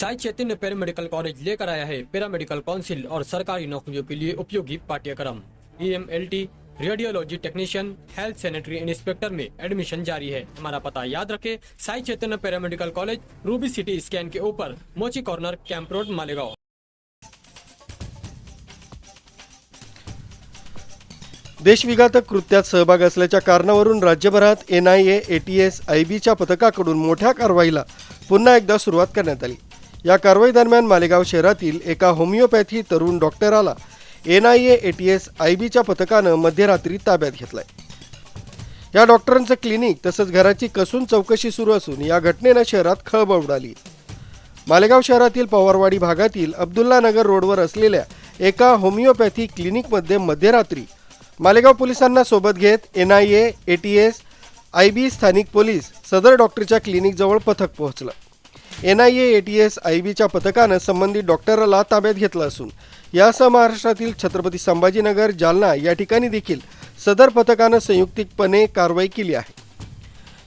Sai Chaitanya paramedical college लेकर आया है। पैरामेडिकल काउंसिल और सरकारी नौकरियों के लिए उपयोगी पाठ्यक्रम। E M L T radiology technician health sanitary inspector में एडमिशन जारी है। हमारा पता याद रखें Sai Chaitanya paramedical college Ruby City scan के ऊपर Mochi corner camp road Malegaon. देशविघातक कृत्यात सहभाग असल्याच्या कारणावरून राज्यभरात N I A ATS I बीच्या पथकाकडून मोठ्या कारवाईला पुन्हा एकदा सुरुवात करण्यात आली. या कारवाई दरम्यान मालेगाव शहरातील एका होमिओपॅथी तरुण डॉक्टराला N I A T S I बीच्या पथकानं मध्यरात्री ताब्यात घेतलाय. या डॉक्टरांचं क्लिनिक तसंच घराची कसून चौकशी सुरू असून या घटनेनं शहरात खळबळ उडाली. मालेगाव शहरातील पवारवाडी भागातील अब्दुल्ला नगर रोडवर असलेल्या एका होमिओपॅथी क्लिनिकमध्ये मध्यरात्री मालेगाव पोलिसांना सोबत घेत N I A A T S I B स्थानिक पोलीस सदर डॉक्टरच्या क्लिनिकजवळ पथक पोहोचलं. N I A A T S I बीच्या पथकानं संबंधित डॉक्टरला ताब्यात घेतलं असून यासह महाराष्ट्रातील छत्रपती संभाजीनगर जालना या ठिकाणी देखील सदर पथकानं संयुक्तिकपणे कारवाई केली आहे.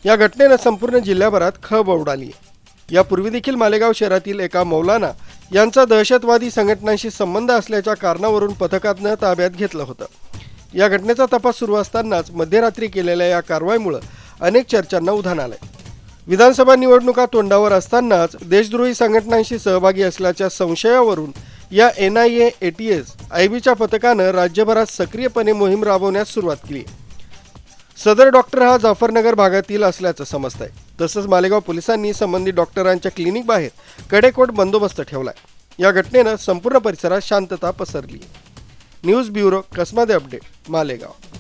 या घटनेनं संपूर्ण जिल्ह्याभरात खब उडाली आहे. यापूर्वी देखील मालेगाव शहरातील एका मौलाना यांचा दहशतवादी संघटनांशी संबंध असल्याच्या कारणावरून पथकातनं ताब्यात घेतलं होतं. या घटनेचा तपास सुरू असतानाच मध्यरात्री केलेल्या या कारवाईमुळं अनेक चर्चांना उधाण आलं विधानसभा निवडणुका तोंडावर असतानाच देशद्रोही संघटनांशी सहभागी असल्याच्या संशयावरून या N I A A T S I बीच्या पथकानं राज्यभरात सक्रियपणे मोहीम राबवण्यास सुरुवात केली. सदर डॉक्टर हा जाफरनगर भागातील असल्याचं समजत आहे तसंच मालेगाव पोलिसांनी संबंधित डॉक्टरांच्या क्लिनिक बाहेर कडेकोट बंदोबस्त ठेवलाय. या घटनेनं संपूर्ण परिसरात शांतता पसरली. News bureau Kasmade update Malegaon.